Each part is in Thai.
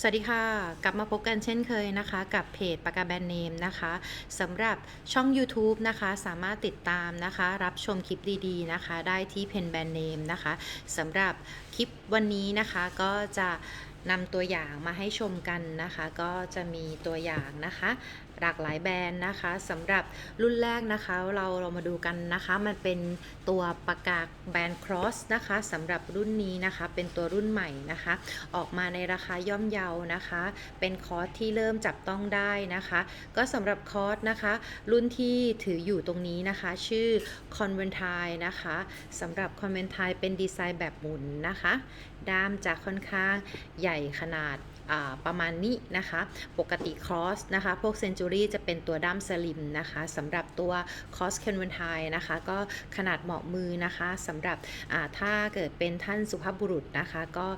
สวัสดีค่ะ กลับมาพบกันเช่นเคยนะคะ กับเพจปากกาแบรนด์เนมนะคะสำหรับช่อง YouTube นะคะสามารถติดตามนะคะ รับชมคลิปดีๆนะคะ ได้ที่เพนแบรนด์เนมนะคะสำหรับคลิปวันนี้นะคะก็จะนำตัวอย่างมาให้ชมกันนะคะ ก็จะมีตัวอย่างนะคะ หลากหลายแบรนด์นะคะสำหรับรุ่นแรกนะคะเราเรามาดูกันนะคะมันเป็นตัวปากกาแบรนด์ Cross นะคะสำหรับรุ่นนี้นะคะเป็นตัวรุ่นใหม่นะคะ ออกมาในราคาย่อมเยานะคะ เป็นคอร์สที่เริ่มจับต้องได้นะคะ ก็สำหรับคอร์สนะคะ รุ่นที่ถืออยู่ตรงนี้นะคะ ชื่อ c o n v e n t i นะคะสำหรับ c o n v e n t i เป็นดีไซน์แบบหมุนนะคะ ด้ามจะค่อนข้างใหญ่ขนาด ประมาณนี้นะคะ ปกติคอสนะคะ พวกเซนจูรี่จะเป็นตัวด้ามสลิมนะคะสำหรับตัวคอสเคนวันไทนะคะ ก็ขนาดเหมาะมือนะคะสำหรับถ้าเกิดเป็นท่านสุภาพบุรุษนะคะ ก็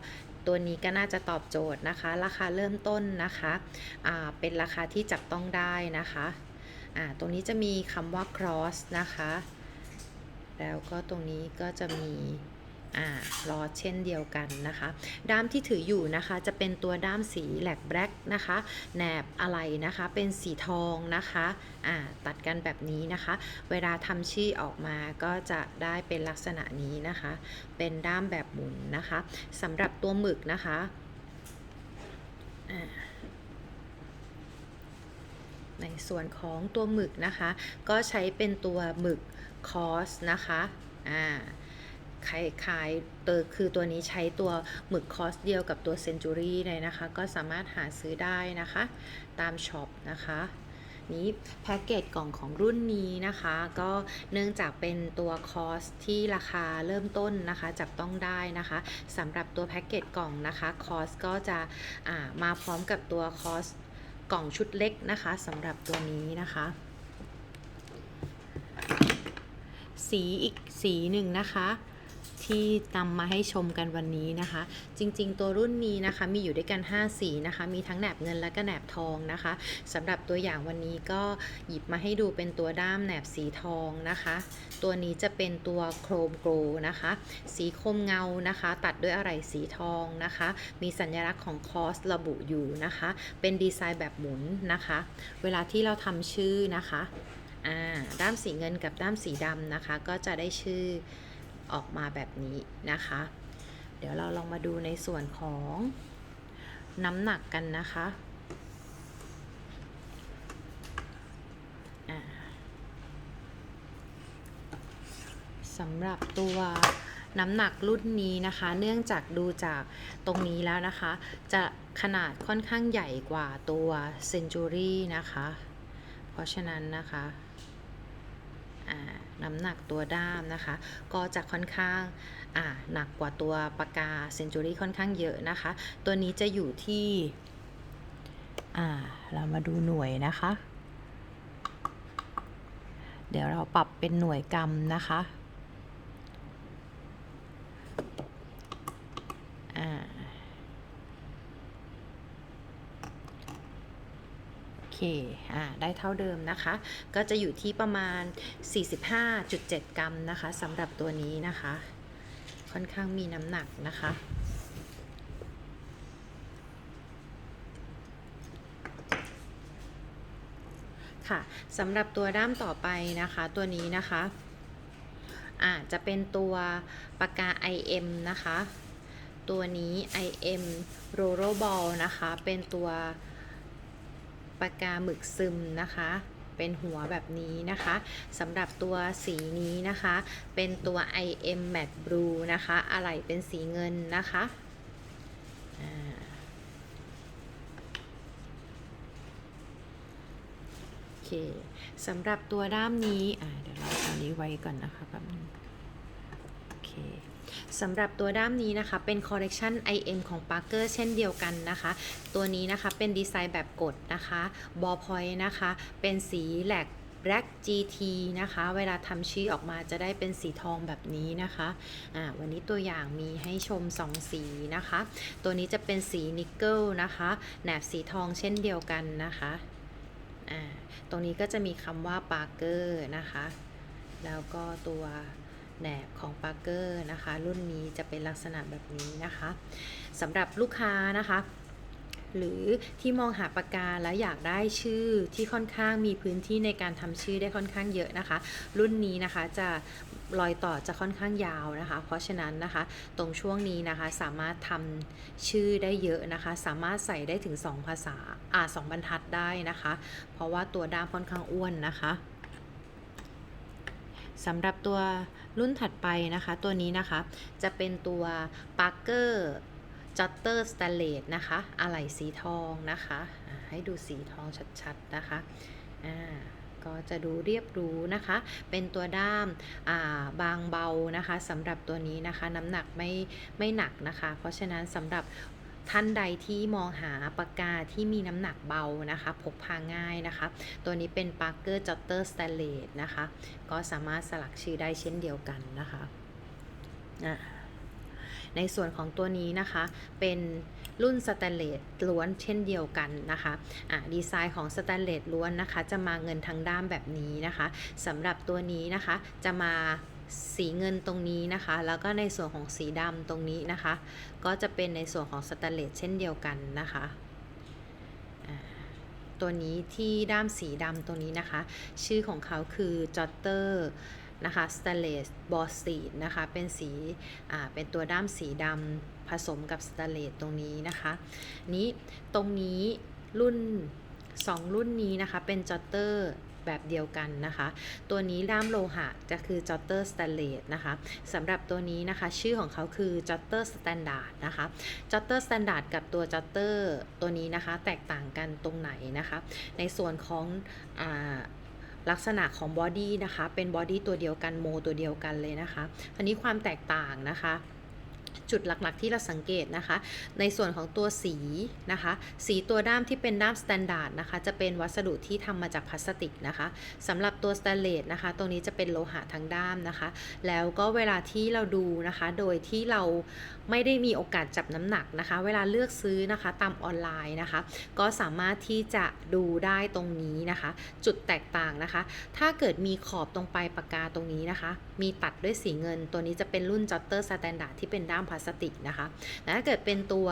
ตัวนี้ก็น่าจะตอบโจทย์นะคะ ราคาเริ่มต้นนะคะเป็นราคาที่จับต้องได้นะคะอ่าตรงนี้จะมีคำว่า cross นะคะ แล้วก็ตรงนี้ก็จะมี อ่ารอเช่นเดียวกันนะคะ ด้ามที่ถืออยู่นะคะจะเป็นตัวด้ามสีแหลกแบล็กนะคะแหนบอะไรนะคะเป็นสีทองนะคะอ่าตัดกันแบบนี้นะคะ เวลาทำชื่ออกมาก็จะได้เป็นลักษณะนี้นะคะ เป็นด้ามแบบหมุนนะคะสำหรับตัวหมึกนะคะในส่วนของตัวหมึกนะคะ ก็ใช้เป็นตัวหมึกคอสนะคะอ่า ขายขายเตอคือตัวนี้ใช้ตัวหมึกคอสเดียวกับตัวเซนจูรี่เลยนะคะ ก็สามารถหาซื้อได้นะคะ ตามช็อปนะคะนี้แพ็กเกจกล่องของรุ่นนี้นะคะ ก็เนื่องจากเป็นตัวคอสที่ราคาเริ่มต้นนะคะ จับต้องได้นะคะสำหรับตัวแพ็กเกจกล่องนะคะคอสก็จะมาพร้อมกับตัวคอสกล่องชุดเล็กนะคะสำหรับตัวนี้นะคะ สีอีกสีหนึ่งนะคะ ที่นำมาให้ชมกันวันนี้นะคะ จริง ๆ ตัวรุ่นนี้นะคะมีอยู่ด้วยกัน 5 สีนะคะ มีทั้งแหนบเงินและก็แหนบทองนะคะสำหรับตัวอย่างวันนี้ก็หยิบมาให้ดูเป็นตัวด้ามแหนบสีทองนะคะ ตัวนี้จะเป็นตัวโครมโกลนะคะ สีคมเงานะคะ ตัดด้วยอะไรสีทองนะคะ มีสัญลักษณ์ของคอสระบุอยู่นะคะ เป็นดีไซน์แบบหมุนนะคะ เวลาที่เราทำชื่อนะคะด้ามสีเงินกับด้ามสีดำนะคะ ก็จะได้ชื่อ ออกมาแบบนี้นะคะ เดี๋ยวเราลองมาดูในส่วนของน้ำหนักกันนะคะสำหรับตัวน้ำหนักรุ่นนี้นะคะ เนื่องจากดูจากตรงนี้แล้วนะคะ จะขนาดค่อนข้างใหญ่กว่าตัว Century นะคะ เพราะฉะนั้นนะคะ น้ำหนักตัวด้ามนะคะ ก็จะค่อนข้างาหนักกว่าตัวปากกาเซนจูรี่ค่อนข้างเยอะนะคะ ตัวนี้จะอยู่ที่เรามาดูหน่วยนะคะ เดี๋ยวเราปรับเป็นหน่วยกรัมนะคะอ่าโอ เคอ่าได้เท่าเดิมนะคะ ก็จะอยู่ที่ประมาณ 45.7 กรัมนะคะสำหรับตัวนี้นะคะ ค่อนข้างมีน้ำหนักนะคะค่ะสำหรับตัวด้ามต่อไปนะคะตัวนี้นะคะอ่าจะเป็นตัวปากกา IM นะคะ ตัวนี้ IM r o l l e r Ball นะคะ เป็นตัว ปากกาหมึกซึมนะคะ เป็นหัวแบบนี้นะคะสำหรับตัวสีนี้นะคะ เป็นตัว IM Matte Blue นะคะอะไหล่เป็นสีเงินนะคะโอเคสำหรับตัวด้ามนี้อ่าเดี๋ยวเราเอานี้ไว้ก่อนนะคะแป๊บนึง สำหรับตัวด้ามนี้นะคะ เป็นคอลเลกชัน IM ของ Parker เช่นเดียวกันนะคะ ตัวนี้นะคะเป็นดีไซน์แบบกดนะคะบอพอยนะคะ เป็นสีแหลก Black GT นะคะ เวลาทำชื่อออกมาจะได้เป็นสีทองแบบนี้นะคะอ่าวันนี้ตัวอย่างมีให้ชม 2 สีนะคะ ตัวนี้จะเป็นสีนิกเกิลนะคะแหนบสีทองเช่นเดียวกันนะคะตรงนี้ก็จะมีคำว่า Parker นะคะ แล้วก็ตัว แหนบของ Parker นะคะ รุ่นนี้จะเป็นลักษณะแบบนี้นะคะสำหรับลูกค้านะคะหรือที่มองหาปากกาแล้วอยากได้ชื่อที่ค่อนข้างมีพื้นที่ในการทำชื่อได้ค่อนข้างเยอะนะคะ รุ่นนี้นะคะจะรอยต่อจะค่อนข้างยาวนะคะ เพราะฉะนั้นนะคะ ตรงช่วงนี้นะคะสามารถทำชื่อได้เยอะนะคะ สามารถใส่ได้ถึง 2 ภาษาอ่าสองบรรทัดได้นะคะ เพราะว่าตัวด้ามค่อนข้างอ้วนนะคะ สำหรับตัวรุ่นถัดไปนะคะ ตัวนี้นะคะ จะเป็นตัว Parker Jotter Stainless นะคะ อะไหล่สีทองนะคะ ให้ดูสีทองชัดๆนะคะก็จะดูเรียบหรูนะคะ เป็นตัวด้ามาบางเบานะคะสำหรับตัวนี้นะคะ น้ำหนักไม่ไม่หนักนะคะ เพราะฉะนั้นสำหรับ ท่านใดที่มองหาปากกาที่มีน้ำหนักเบานะคะพกพาง่ายนะคะ ตัวนี้เป็น Parker Jotter Stainless นะคะ ก็สามารถสลักชื่อได้เช่นเดียวกันนะคะในส่วนของตัวนี้นะคะเป็นรุ่นสแตนเลสล้วนเช่นเดียวกันนะคะะดีไซน์ของสแตนเลสล้วนนะคะ จะมาเงินทางด้ามแบบนี้นะคะสำหรับตัวนี้นะคะจะมา สีเงินตรงนี้นะคะ แล้วก็ในส่วนของสีดำตรงนี้นะคะ ก็จะเป็นในส่วนของสแตนเลสเช่นเดียวกันนะคะตัวนี้ที่ด้ามสีดำตรงนี้นะคะ ชื่อของเขาคือ Jotter นะคะ Stainless b o s s e t นะคะ เป็นสีอ่าเป็นตัวด้ามสีดำผสมกับ Stainless ตรงนี้นะคะ นี้ตรงนี้รุ่น 2 รุ่นนี้นะคะ เป็น Jotter แบบเดียวกันนะคะ ตัวนี้ด้ามโลหะจะคือ Jotter Stainless นะคะสำหรับตัวนี้นะคะ ชื่อของเขาคือ Jotter Standard นะคะ Jotter Standard กับตัว Jotter ตัวนี้นะคะ แตกต่างกันตรงไหนนะคะ ในส่วนของอลักษณะของบอดี้นะคะ เป็นบอดี้ตัวเดียวกันโมตัวเดียวกันเลยนะคะอันนี้ความแตกต่างนะคะจุดหลักๆ ที่เราสังเกตนะคะ ในส่วนของตัวสีนะคะ สีตัวด้ามที่เป็นด้ามสแตนดาร์ดนะคะ จะเป็นวัสดุที่ทำมาจากพลาสติกนะคะสำหรับตัวสแตนเลสนะคะ ตรงนี้จะเป็นโลหะทั้งด้ามนะคะ แล้วก็เวลาที่เราดูนะคะ โดยที่เราไม่ได้มีโอกาสจับน้ำหนักนะคะ เวลาเลือกซื้อนะคะตามออนไลน์นะคะ ก็สามารถที่จะดูได้ตรงนี้นะคะ จุดแตกต่างนะคะ ถ้าเกิดมีขอบตรงปลายปากกาตรงนี้นะคะ มีตัดด้วยสีเงิน ตัวนี้จะเป็นรุ่น Jotter Standard ที่เป็นด้ามพลาสติกนะคะแต่ถ้าเกิดเป็นตัว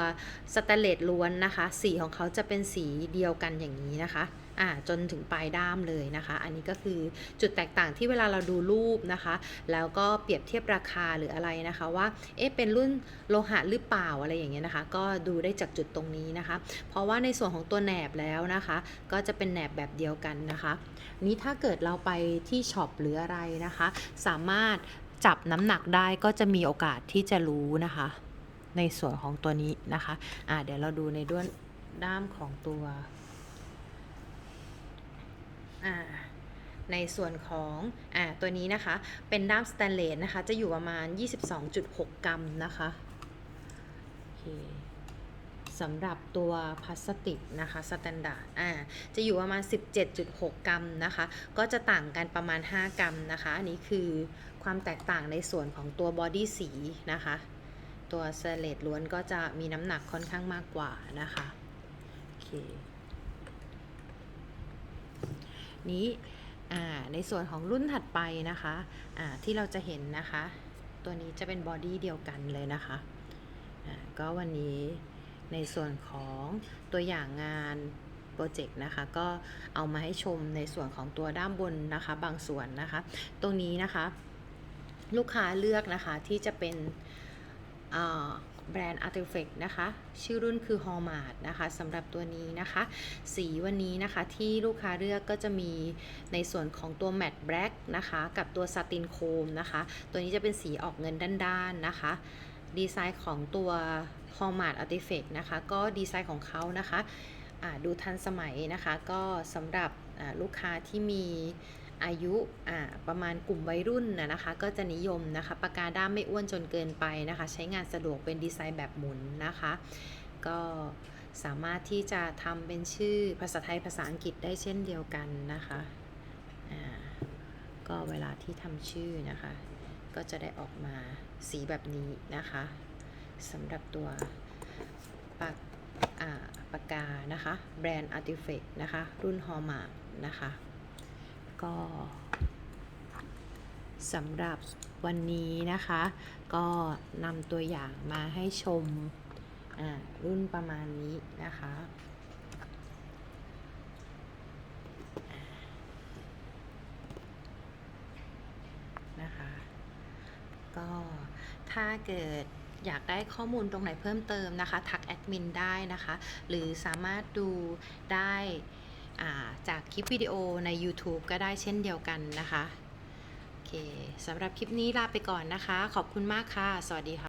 สแตนเลสล้วนนะคะ สีของเขาจะเป็นสีเดียวกันอย่างนี้นะคะอ่าจนถึงปลายด้ามเลยนะคะ อันนี้ก็คือจุดแตกต่างที่เวลาเราดูรูปนะคะ แล้วก็เปรียบเทียบราคาหรืออะไรนะคะว่าเอ๊ะเป็นรุ่นโลหะหรือเปล่าอะไรอย่างเงี้ยนะคะ ก็ดูได้จากจุดตรงนี้นะคะ เพราะว่าในส่วนของตัวแหนบแล้วนะคะ ก็จะเป็นแหนบแบบเดียวกันนะคะ นี้ถ้าเกิดเราไปที่ช็อปหรืออะไรนะคะ สามารถ จับน้ำหนักได้ก็จะมีโอกาสที่จะรู้นะคะ ในส่วนของตัวนี้นะคะอ่าเดี๋ยวเราดูในด้วนด้ามของตัวอ่าในส่วนของอ่าตัวนี้นะคะ เป็นด้ามสแตนเลสนะคะ จะอยู่ประมาณ 22.6 กรัมนะคะโอเคสำหรับตัวพลาสติกนะคะสแตนดาร์ดอ่าจะอยู่ประมาณ 17.6 กรัมนะคะ ก็จะต่างกันประมาณ 5 กรัมนะคะ อันนี้คือ ความแตกต่างในส่วนของตัวบอดี้สีนะคะ ตัวเตนเลสล้วนก็จะมีน้ำหนักค่อนข้างมากกว่านะคะโอเคนี้ในส่วนของรุ่นถัดไปนะคะที่เราจะเห็นนะคะ ตัวนี้จะเป็นบอดี้เดียวกันเลยนะคะอ่าก็วันนี้ในส่วนของตัวอย่างงานโปรเจกต์นะคะ ก็เอามาให้ชมในส่วนของตัวด้านบนนะคะ บางส่วนนะคะ ตรงนี้นะคะ ลูกค้าเลือกนะคะที่จะเป็นแบรนด์ Artifact นะคะ ชื่อรุ่นคือ Hallmark นะคะสำหรับตัวนี้นะคะ สีวันนี้นะคะที่ลูกค้าเลือกก็จะมีในส่วนของตัว Matte Black นะคะ กับตัว Satin Chrome นะคะ ตัวนี้จะเป็นสีออกเงินด้านๆนะคะ ดีไซน์ของตัว Hallmark Artifact นะคะ ก็ดีไซน์ของเขานะคะ ดูทันสมัยนะคะ ก็สำหรับลูกค้าที่มี อายุประมาณกลุ่มวัยรุ่นนะนะคะ ก็จะนิยมนะคะปากกาด้ามไม่อ้วนจนเกินไปนะคะ ใช้งานสะดวกเป็นดีไซน์แบบหมุนนะคะ ก็สามารถที่จะทำเป็นชื่อภาษาไทยภาษาอังกฤษได้เช่นเดียวกันนะคะก็เวลาที่ทำชื่อนะคะ ก็จะได้ออกมาสีแบบนี้นะคะสำหรับตัวปากอ่าปากกานะคะ แบรนด์ Artifact นะคะ รุ่น Hallmark นะคะ ก็สำหรับวันนี้นะคะ ก็นำตัวอย่างมาให้ชมรุ่นประมาณนี้นะคะนะคะ ก็ถ้าเกิดอยากได้ข้อมูลตรงไหนเพิ่มเติมนะคะ ทักแอดมินได้นะคะ หรือสามารถดูได้ จากคลิปวิดีโอใน YouTube ก็ได้เช่นเดียวกันนะคะ โอเคสำหรับคลิปนี้ลาไปก่อนนะคะ ขอบคุณมากค่ะ สวัสดีค่ะ